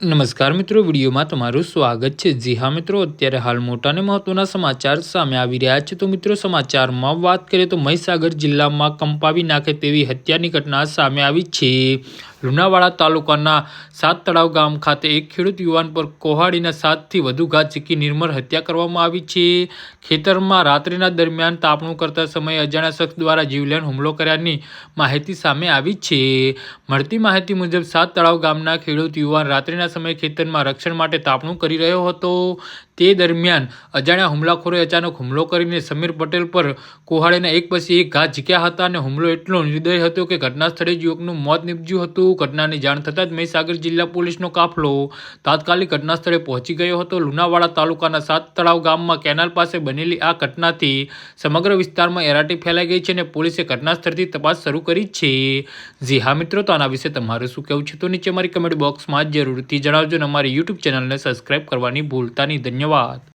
નમસ્કાર મિત્રો, વિડીયોમાં તમારું સ્વાગત છે. જી હા મિત્રો, અત્યારે હાલ મોટા અને મહત્વના સમાચાર સામે આવી રહ્યા છે. તો મિત્રો, સમાચારમાં વાત કરીએ તો મહીસાગર જિલ્લામાં કંપાવી નાખે તેવી હત્યાની ઘટના સામે આવી છે. લુણાવાડા તાલુકાના સાત તળાવ ગામ ખાતે એક ખેડૂત યુવાન પર કોહાડીના સાતથી વધુ ઘાત ઝીકી નિર્મળ હત્યા કરવામાં આવી છે. ખેતરમાં રાત્રિના દરમિયાન તાપણું કરતા સમયે અજાણ્યા શખ્સ દ્વારા જીવલેણ હુમલો કર્યાની માહિતી સામે આવી છે. મળતી માહિતી મુજબ સાત તળાવ ગામના ખેડૂત યુવાન રાત્રિના સમયે ખેતરમાં રક્ષણ માટે તાપણું કરી રહ્યો હતો. તે દરમિયાન અજાણ્યા હુમલાખોરે અચાનક હુમલો કરીને સમીર પટેલ પર કોહાડીના એક પછી એક ઘા ઝીક્યા હતા અને હુમલો એટલો નિર્દય હતો કે ઘટના સ્થળે યુવકનું મોત નીપજ્યું હતું. ઘટનાની જાણ થતાં જ મહીસાગર જિલ્લા પોલીસનો કાફલો તાત્કાલિક ઘટના સ્થળે પહોંચી ગયો હતો. લુણાવાડા તાલુકાના સાત તળાવ ગામમાં કેનાલ પાસે બનેલી આ ઘટનાથી સમગ્ર વિસ્તારમાં એરાટી ફેલાઈ ગઈ છે અને પોલીસે ઘટના સ્થળથી તપાસ શરૂ કરી છે. જી હા મિત્રો, તો આના વિશે તમારું શું કહેવું છે તો નીચે મારી કમેન્ટ બોક્સમાં જરૂરથી જણાવજો અને અમારી યુટ્યુબ ચેનલને સબસ્ક્રાઇબ કરવાની ભૂલતા નહીં ધન્યવાદ.